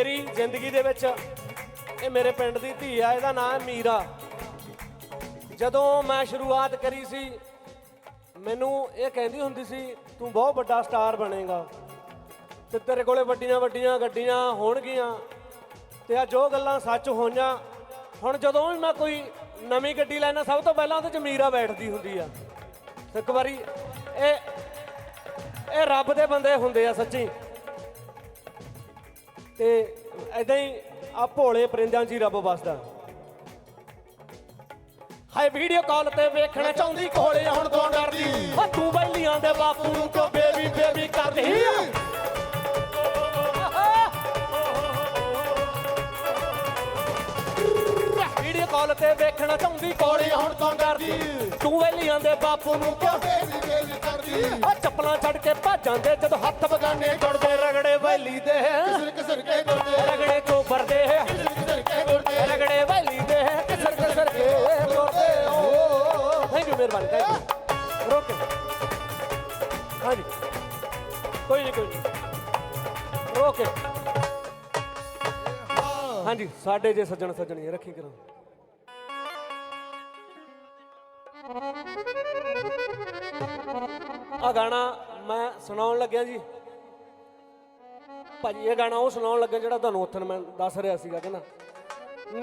ਮੇਰੀ ਜ਼ਿੰਦਗੀ ਦੇ ਵਿੱਚ ਇਹ ਮੇਰੇ ਪਿੰਡ ਦੀ ਧੀ ਆ, ਇਹਦਾ ਨਾਮ ਹੈ ਮੀਰਾ। ਜਦੋਂ ਮੈਂ ਸ਼ੁਰੂਆਤ ਕਰੀ ਸੀ, ਮੈਨੂੰ ਇਹ ਕਹਿੰਦੀ ਹੁੰਦੀ ਸੀ, ਤੂੰ ਬਹੁਤ ਵੱਡਾ ਸਟਾਰ ਬਣੇਗਾ। ਤੇ ਤੇਰੇ ਕੋਲੇ ਵੱਡੀਆਂ ਵੱਡੀਆਂ ਗੱਡੀਆਂ ਹੋਣਗੀਆਂ। ਤੇ ਆ ਜੋ ਗੱਲਾਂ ਸੱਚ ਹੋਈਆਂ। ਹੁਣ ਜਦੋਂ ਵੀ ਮੈਂ ਕੋਈ ਨਵੀਂ ਗੱਡੀ ਲੈਣਾ ਸਭ ਤੋਂ ਪਹਿਲਾਂ ਉਹਦੇ ਚ ਮੀਰਾ ਬੈਠਦੀ ਹੁੰਦੀ ਆ। ਇੱਕ ਵਾਰੀ ਇਹ ਇਹ ਰੱਬ ਦੇ ਬੰਦੇ ਹੁੰਦੇ ਆ ਸੱਚੀ। ਤੇ ਐਦਾਂ ਹੀ ਆ ਭੋਲੇ ਪਰਿੰਦਿਆਂ 'ਚ ਹੀ ਰੱਬ ਵਸਦਾ। ਹਾਏ ਵੀਡੀਓ ਕਾਲ ਤੇ ਵੇਖਣਾ ਚਾਹੁੰਦੀ ਕੋਲੇ ਹੁਣ ਤੋਂ ਡਰਦੀ। ਓ ਤੂੰ ਬੈਲੀਆਂ ਦੇ ਬਾਪੂ ਨੂੰ ਕਿਉਂ ਬੇਬੀ ਬੇਬੀ ਕਰਦੀ ਕਾਲ ਤੇ ਵੇਖਣਾ ਚਾਹੁੰਦੀ ਕੋਲੇ ਹੁਣ ਤੋਂ ਡਰਦੀ ਤੂੰ ਬੈਲੀਆਂ ਦੇ ਬਾਪੂ ਨੂੰ ਕਿਉਂ? ਬੇਬੀ ਬੇਬੀ ਕਰਦੀ? ਆ ਚੱਪਲਾਂ ਛੱਡ ਕੇ ਭੱਜ ਜਾਂਦੇ ਜਦੋਂ ਹੱਥ ਬਗਾਨੇ ਜੁੜਦੇ ਰਗੜੇ ਵੈਲੀ ਦੇ? ਕਿਸਰ ਕਿਸਰ ਕੇ ਗੁਰਦੇ ਰਗੜੇ ਚੋਬਰ ਦੇ ਕਿਸਰ ਕਿਸਰ ਕੇ ਗੁਰਦੇ ਰਗੜੇ ਵੈਲੀ ਦੇ। ਕਿਸਰ ਕਿਸਰ ਕੇ ਮੋਰਦੇ ਓ ਥੈਂਕ ਯੂ ਮਿਹਰਬਾਨੀ ਥੈਂਕ ਯੂ ਰੋਕੇ। ਹਾਂਜੀ। ਕੋਈ ਨਹੀਂ ਕੋਈ ਨਹੀਂ। ਰੋਕੇ। ਹਾਂਜੀ ਸਾਡੇ ਜੇ ਸੱਜਣ ਸੱਜਣੀ ਰੱਖੀ ਕਰਾਂ। ਆ ਗਾਣਾ ਮੈਂ ਸੁਣਾਉਣ ਲੱਗਿਆ ਜੀ। ਭਾਜੀ, ਇਹ ਗਾਣਾ ਉਹ ਸੁਣਾਉਣ ਲੱਗਾ ਜਿਹੜਾ ਤੁਹਾਨੂੰ ਉੱਥੇ ਮੈਂ ਦੱਸ ਰਿਹਾ ਸੀਗਾ ਕਹਿੰਦਾ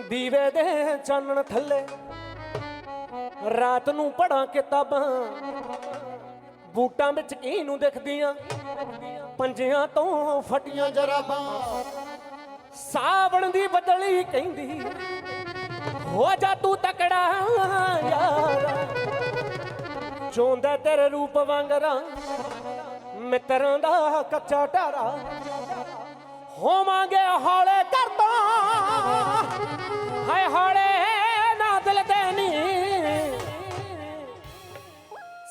ਦੀਵੇ ਦੇ ਚਾਨਣ ਥੱਲੇ, ਰਾਤ ਨੂੰ ਪੜਾਂ ਕਿਤਾਬਾਂ ਬੂਟਾਂ ਵਿੱਚ ਕੀ ਨੂੰ ਦਿਖਦੀਆਂ, ਪੰਜਿਆਂ ਤੋਂ ਫਟੀਆਂ ਜਰਾਬਾਂ। ਸਾਵਣ ਦੀ ਬਦਲੀ ਕਹਿੰਦੀ, ਹੋ ਜਾ ਤੂੰ ਤਕੜਾ ਯਾਰ। ਚੋਂਦਾ ਤੇਰੇ ਰੂਪ ਵਾਂਗਰਾ ਮਿੱਤਰਾਂ ਦਾ ਕੱਚਾ ਢਾਰਾ ਹੋਵਾਂਗੇ ਹੌਲੇ ਕਰਦਾ ਹਾਏ ਹੌਲੇ ਨਾ ਦਿਲ ਦੇ ਨੀ।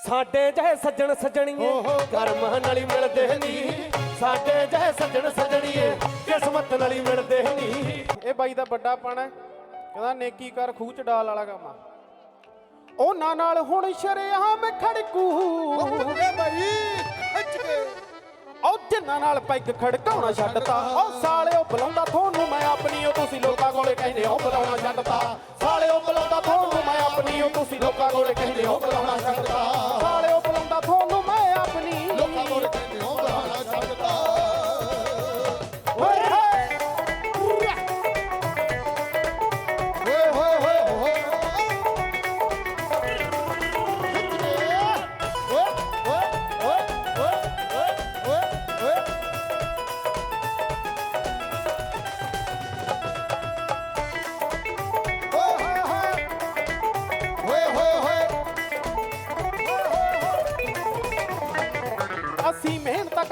ਸਾਡੇ ਜਿਹੇ ਸੱਜਣ ਸੱਜਣੀਏ ਕਰਮਾਂ ਨਾਲ ਹੀ ਮਿਲਦੇ ਨਹੀਂ ਸਾਡੇ ਜਿਹੇ ਸੱਜਣ ਸੱਜਣੀਏ ਕਿਸਮਤ ਨਾਲ ਹੀ ਮਿਲਦੇ ਨਹੀਂ ਇਹ ਬਾਈ ਦਾ ਵੱਡਾ ਪਣ ਹੈ। ਕਹਿੰਦਾ ਨੇਕੀ ਕਰ ਖੂਹ ਚ ਡਾਲ ਵਾਲਾ ਕੰਮ ਆ। ਉਹਨਾਂ ਨਾਲ ਹੁਣ ਸ਼ਰੇਆਮ ਖੜਕੂ ਏ ਭਾਈ ਖਿੱਚ ਕੇ। ਉਹ ਜਿੰਨਾਂ ਨਾਲ ਪੈਗ ਖੜਕਾਉਣਾ ਛੱਡਤਾ ਉਹ ਸਾਲਿਓ ਬੁਲਾਉਂਦਾ ਤੁਹਾਨੂੰ ਮੈਂ ਆਪਣੀ ਉਹ ਤੁਸੀਂ ਲੋਕਾਂ ਕੋਲੇ ਕਹਿੰਦੇ ਹੋ ਬੁਲਾਉਣਾ ਛੱਡਤਾ। ਸਾਲਿਓ ਬੁਲਾਉਂਦਾ ਤੁਹਾਨੂੰ ਮੈਂ ਆਪਣੀ ਉਹ ਤੁਸੀਂ ਲੋਕਾਂ ਕੋਲੇ ਕਹਿੰਦੇ ਹੋ ਬੁਲਾਉਣਾ ਛੱਡਤਾ।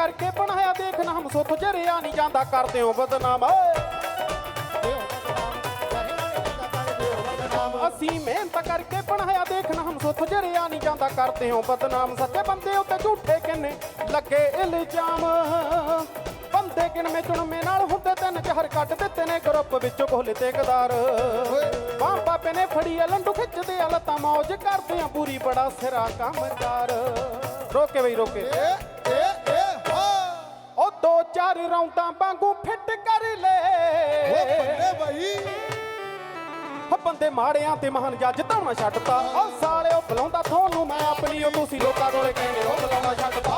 ਕਰਕੇ ਬਣਾਇਆ ਦੇਖ ਨਾ ਹਮ ਸੁੱਤ ਨਹੀਂ ਜਾਂਦਾ ਕਰਦੇ ਹੋ ਬਦਨਾਮ। ਅਸੀਂ ਮਿਹਨਤ ਕਰਕੇ ਬਣਾਇਆ ਦੇਖ ਨਾ ਹਮ ਸੁੱਤ ਨਹੀਂ ਜਾਂਦਾ ਕਰਦੇ ਹੋ ਬਦਨਾਮ। ਸੱਚੇ ਬੰਦੇ ਉੱਤੇ ਝੂਠੇ ਕਿੰਨੇ ਲੱਗੇ ਇਲਜ਼ਾਮ। ਬੰਦੇ ਕਿਨਮੇ ਚੁਣਮੇ ਨਾਲ ਹੁੰਦੇ ਤਿੰਨ ਚਾਰ ਕੱਢ ਦਿੱਤੇ ਨੇ ਗਰੁੱਪ ਵਿੱਚ ਕੋਹਲੇ ਤੇ ਗਦਾਰ। ਬਾਂ ਬਾਪੇ ਨੇ ਫੜੀ ਆ ਲੰਡੂ ਖਿੱਚਦੇ ਆ ਲੱਤਾਂ ਮੌਜ ਕਰਦੇ ਆ ਪੂਰੀ ਬੜਾ ਸਿਰਾ ਕੰਮਕਾਰ ਰੋਕੇ ਬਈ, ਰੋਕੇ। ਚਾਰ ਰੌਂਦਾਂ ਵਾਂਗੂ ਫਿੱਟ ਕਰ ਲੈ। ਓ ਬੱਲੇ ਭਾਈ ਹੋ ਬੰਦੇ ਮਾੜਿਆਂ ਤੇ ਮਹਾਨ ਜੱਜ ਧੌਣਾ ਛੱਡਤਾ। ਉਹ ਸਾਲਿਓ ਬੁਲਾਉਂਦਾ ਤੁਹਾਨੂੰ ਮੈਂ ਆਪਣੀ ਉਹ ਤੁਸੀਂ ਲੋਕਾਂ ਕੋਲੇ ਕਹਿੰਦੇ ਹੋ